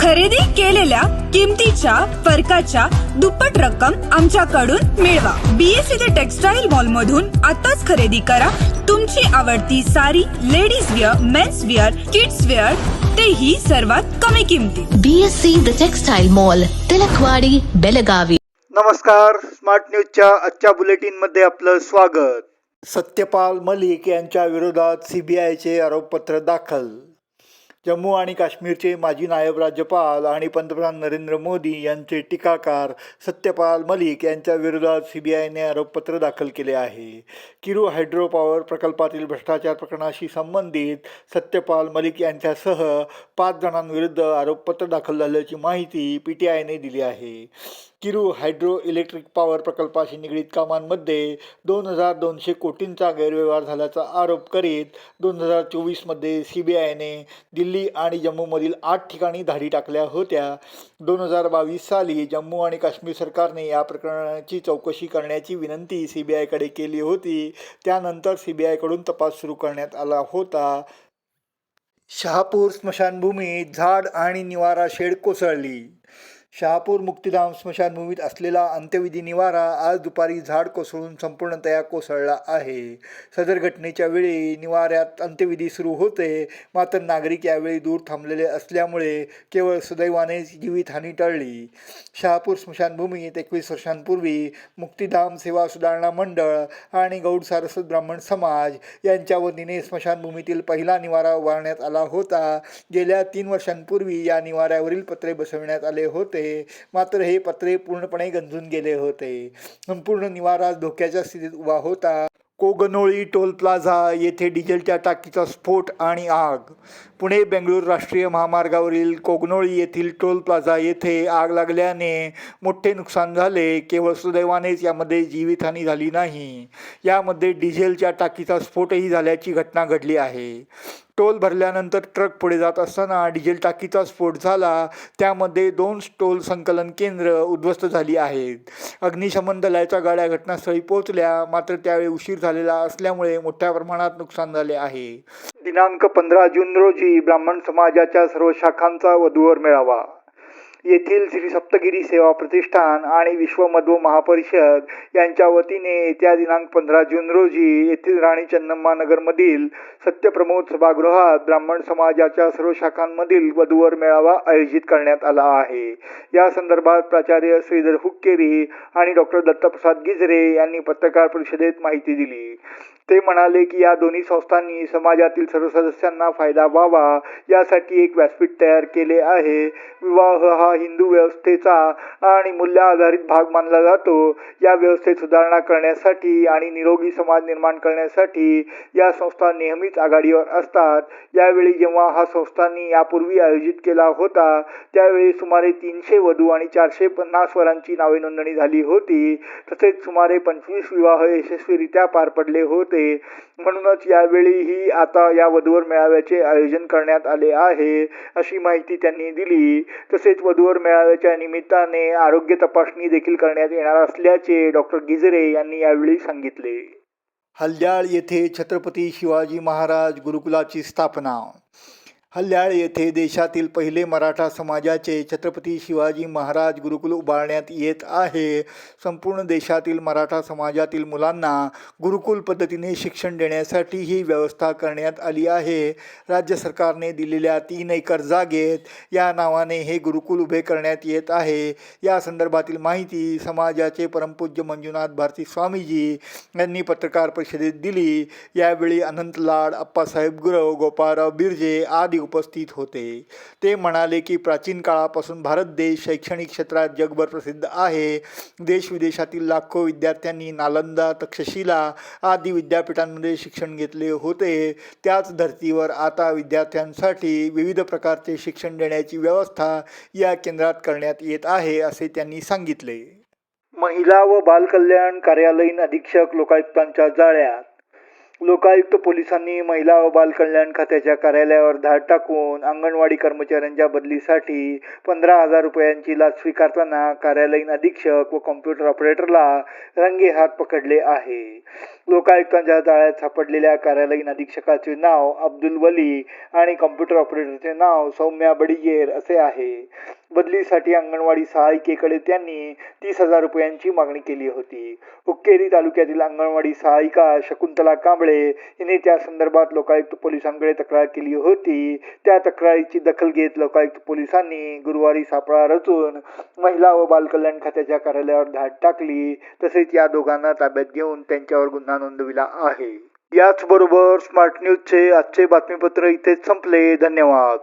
खरेदी केलेल्या किमतीच्या फरकाच्या दुप्पट रक्कम आमच्याकडून मिळवा. बीएससी ते टेक्सटाईल मॉल मधून आताच खरेदी करा. तुमची आवडती sari ladies wear men's wear kids wear तेही सर्वात कमी किमतीत BSc The Textile Mall, Tilakwadi Belagavi. नमस्कार. स्मार्ट न्यूजच्या आजच्या बुलेटिनमध्ये आपलं स्वागत. सत्यपाल मलिक यांच्या विरोधात सी बी आयचे आरोपपत्र दाखल. जम्मू आणि काश्मीरचे माजी नायब राज्यपाल आणि पंतप्रधान नरेंद्र मोदी यांचे टीकाकार सत्यपाल मलिक यांच्या विरोधात सी बी आयने आरोपपत्र दाखल केले आहे. किरू हायड्रो पॉवर प्रकल्पातील भ्रष्टाचार प्रकरणाशी संबंधित सत्यपाल मलिक यांच्यासह पाच जणांविरुद्ध आरोपपत्र दाखल झाल्याची माहिती पी टी आयने दिली आहे. किरू हायड्रो इलेक्ट्रिक पॉवर प्रकल्पाशी निगडीत कामांमध्ये दोन हजार दोनशे कोटींचा गैरव्यवहार झाल्याचा आरोप करीत दोन हजार चोवीसमध्ये सी बी आयने दिल्ली आणि जम्मूमधील आठ ठिकाणी धाडी टाकल्या होत्या. दोन हजार बावीस साली जम्मू आणि काश्मीर सरकारने या प्रकरणाची चौकशी करण्याची विनंती सी बी आयकडे केली होती. त्यानंतर सी बी आयकडून तपास सुरू करण्यात आला होता. शहापूर स्मशानभूमीत झाड आणि निवारा शेड कोसळली. शहापूर मुक्तिधाम स्मशानभूमीत असलेला अंत्यविधी निवारा आज दुपारी झाड कोसळून संपूर्णतया कोसळला आहे. सदर घटनेच्या वेळी निवाऱ्यात अंत्यविधी सुरू होते. मात्र नागरिक यावेळी दूर थांबलेले असल्यामुळे केवळ सुदैवाने जीवितहानी टळली. शहापूर स्मशानभूमीत एकवीस वर्षांपूर्वी मुक्तिधाम सेवा सुधारणा मंडळ आणि गौड सारस्वत ब्राह्मण समाज यांच्या वतीने स्मशानभूमीतील पहिला निवारा उभारण्यात आला होता. गेल्या तीन वर्षांपूर्वी या निवाऱ्यावरील पत्रे बसविण्यात आले होते. मात्र हे पत्रे पूर्णपणे गंजून गेले होते. संपूर्ण निवारा धोक्याच्या स्थितीत उभा होता. कोगनोळी टोल प्लाझा येथे डिझेलच्या टाकीचा स्फोट आणि आग. पुणे बेंगळूर राष्ट्रीय महामार्गावरील कोगनोळी येथील टोल प्लाझा येथे आग लागल्याने मोठे नुकसान झाले. केवळ सुदैवानेच यामध्ये जीवितहानी झाली नाही. यामध्ये डिझेलच्या टाकीचा स्फोटही झाल्याची घटना घडली आहे. टोल भरल्यानंतर ट्रक पुढे जात असताना डिझेल टाकीचा स्फोट झाला. त्यामध्ये दोन टोल संकलन केंद्र उद्ध्वस्त झाली आहेत. अग्निशमन दलाच्या गाड्या घटनास्थळी पोहोचल्या. मात्र त्यावेळी उशीर झालेला असल्यामुळे मोठ्या प्रमाणात नुकसान झाले आहे. दिनांक पंधरा जून रोजी ब्राह्मण समाजाच्या सर्व शाखांचा वधूवर मेळावा. येथील श्री सप्तगिरी सेवा प्रतिष्ठान आणि विश्व मध्व महापरिषद यांच्या वतीने येत्या दिनांक पंधरा जून रोजी येथील राणी चन्नम्मा नगरमधील सत्यप्रमोद सभागृहात ब्राह्मण समाजाच्या सर्व शाखांमधील वधूवर मेळावा आयोजित करण्यात आला आहे. या संदर्भात प्राचार्य श्रीधर हुक्केरी आणि डॉक्टर दत्तप्रसाद गिजरे यांनी पत्रकार परिषदेत माहिती दिली. ते म्हणाले की या दोन्ही संस्थांनी समाजातील सर्व सदस्यांना फायदा व्हावा. यासाठी एक व्यासपीठ तयार केले आहे. विवाह हा हिंदू व्यवस्थेचा आणि मूल्य आधारित भाग मानला जातो. या व्यवस्थेत सुधारणा करण्यासाठी आणि निरोगी समाज निर्माण करण्यासाठी या संस्था नेहमीच आघाडीवर असतात. यावेळी जेव्हा हा संस्थांनी यापूर्वी आयोजित केला होता त्यावेळी सुमारे तीनशे वधू आणि चारशे पन्नास वरांची नावे नोंदणी झाली होती. तसेच सुमारे पंचवीस विवाह यशस्वीरित्या पार पडले होते. म्हणूनच यावेळीही आता या वधूवर मेळाव्याचे आयोजन करण्यात आले आहे अशी माहिती त्यांनी दिली. तसेच वधूवर मेळाव्याच्या निमित्ताने आरोग्य तपासणी देखील करण्यात येणार असल्याचे डॉक्टर गिजरे यांनी यावेळी सांगितले. हल्ल्याळ येथे छत्रपती शिवाजी महाराज गुरुकुलाची स्थापना हल्ल्याळ येथे देशातील पहिले मराठा समाजाचे छत्रपती शिवाजी महाराज गुरुकुल उभारण्यात येत आहे. संपूर्ण देशातील मराठा समाजातील मुलांना गुरुकुल पद्धतीने शिक्षण देण्यासाठी ही व्यवस्था करण्यात आली आहे. राज्य सरकारने दिलेल्या तीन एकर जागेत या नावाने हे गुरुकुल उभे करण्यात येत आहे. या संदर्भातील माहिती समाजाचे परमपूज्य मंजुनाथ भारती स्वामीजी यांनी पत्रकार परिषदेत दिली. यावेळी अनंत लाड अप्पासाहेब गुरव गोपाळराव बिर्जे आदी उपस्थित होते. ते म्हणाले की प्राचीन काळापासून भारत देश शैक्षणिक क्षेत्रात जगभर प्रसिद्ध आहे. देश विदेशातील लाखो विद्यार्थ्यांनी नालंदा तक्षशिला आदी विद्यापीठांमध्ये शिक्षण घेतले होते. त्याच धर्तीवर आता विद्यार्थ्यांसाठी विविध प्रकारचे शिक्षण देण्याची व्यवस्था या केंद्रात करण्यात येत आहे असे त्यांनी सांगितले. महिला व बालकल्याण कार्यालयीन अधीक्षक लोकायुक्तांच्या जाळ्यात लोकायुक्त पोलिसांनी महिला व बालकल्याण खात्याच्या कार्यालयावर धाड टाकून अंगणवाडी कर्मचाऱ्यांच्या बदलीसाठी पंधरा हजार रुपयांची लाच स्वीकारताना कार्यालयीन अधीक्षक व कॉम्प्युटर ऑपरेटरला रंगेहात पकडले आहे. लोकायुक्तांच्या जाळ्यात सापडलेल्या कार्यालयीन अधीक्षकाचे नाव अब्दुल वली आणि कॉम्प्युटर ऑपरेटरचे नाव सौम्या बडिगेर असे आहे. बदलीसाठी अंगणवाडी सहायिकेकडे त्यांनी तीस हजार रुपयांची मागणी केली होती. हुक्केरी तालुक्यातील अंगणवाडी सहायिका शकुंतला कांबळे हिने त्या संदर्भात लोकायुक्त पोलिसांकडे तक्रार केली होती. त्या तक्रारीची दखल घेत लोकायुक्त पोलिसांनी गुरुवारी सापळा रचून महिला व बालकल्याण खात्याच्या कार्यालयावर धाड टाकली. तसेच या दोघांना ताब्यात घेऊन त्यांच्यावर गुन्हा नोंदविला आहे. याचबरोबर स्मार्ट न्यूजचे आजचे बातमीपत्र इथे संपले. धन्यवाद.